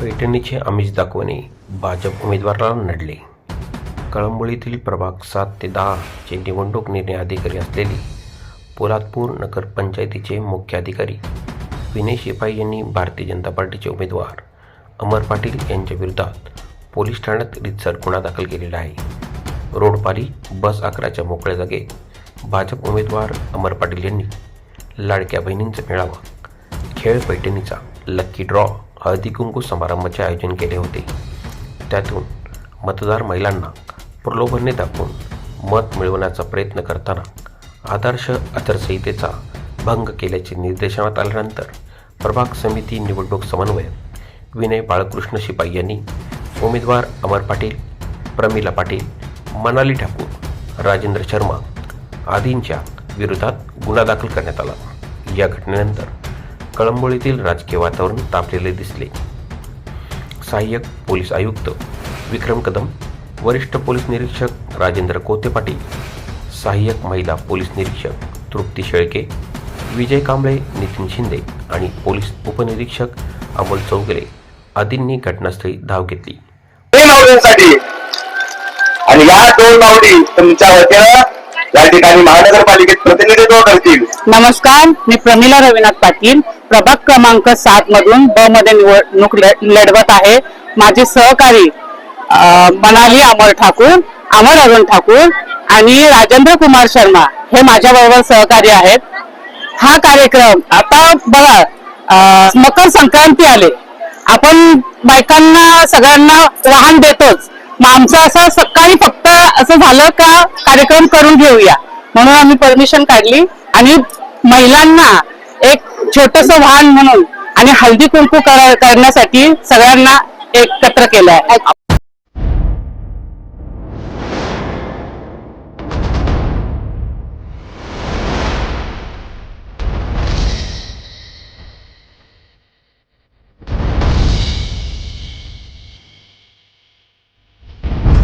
पैठणीचे आमिष दाखवणे भाजप उमेदवाराला नडले. कळंबोळीतील प्रभाग सात ते दहाचे निवडणूक निर्णय अधिकारी असलेले पोलादपूर नगरपंचायतीचे मुख्य अधिकारी विनय शिपाई यांनी भारतीय जनता पार्टीचे उमेदवार अमर पाटील यांच्या विरोधात पोलीस ठाण्यात रितसर गुन्हा दाखल केलेला आहे. रोडपारी बस अकराच्या मोकळ्या जागेत भाजप उमेदवार अमर पाटील यांनी लाडक्या बहिणींचा मेळावा खेळ पैठणीचा लक्की ड्रॉ हळदीकुंकू समारंभाचे आयोजन केले होते. त्यातून मतदार महिलांना प्रलोभने दाखवून मत मिळवण्याचा प्रयत्न करताना आदर्श आचारसंहितेचा भंग केल्याचे निर्देशनात आल्यानंतर प्रभाग समिती निवडणूक समन्वयक विनय बाळकृष्ण शिपाई यांनी उमेदवार अमर पाटील प्रमिला पाटील मनाली ठाकूर राजेंद्र शर्मा आदींच्या विरोधात गुन्हा दाखल करण्यात आला. या घटनेनंतर कळंबोळीतील राजकीय वातावरण तापलेले दिसले. सहाय्यक पोलीस आयुक्त विक्रम कदम वरिष्ठ पोलीस निरीक्षक राजेंद्र कोते पाटील सहाय्यक महिला पोलीस निरीक्षक तृप्ती शेळके विजय कांबळे नितीन शिंदे आणि पोलीस उपनिरीक्षक अमोल चौगले आदींनी घटनास्थळी धाव घेतली. आणि या दोन मावळी तुमच्या वतीनं या ठिकाणी महानगरपालिकेत प्रतिनिधित्व करतील नमस्कार मी प्रमिला रविनाथ पाटील. प्रभाग क्रमांक सात मधून ब मध्ये निवडणूक लढवत आहे. माझे सहकारी मनाली अमर ठाकूर अमर अरुण ठाकूर आणि राजेंद्र कुमार शर्मा हे माझ्या बरोबर सहकारी आहेत. हा कार्यक्रम आता बघा मकर संक्रांती आले. आपण बायकांना सगळ्यांना वाहन देतोच. मग आमचं असं सकाळी फक्त असं झालं का कार्यक्रम करून घेऊया. म्हणून आम्ही परमिशन काढली. आणि महिलांना एक छोटस वाहन म्हणून आणि हळदी कुंकू करण्यासाठी सगळ्यांना एकत्र केलं आहे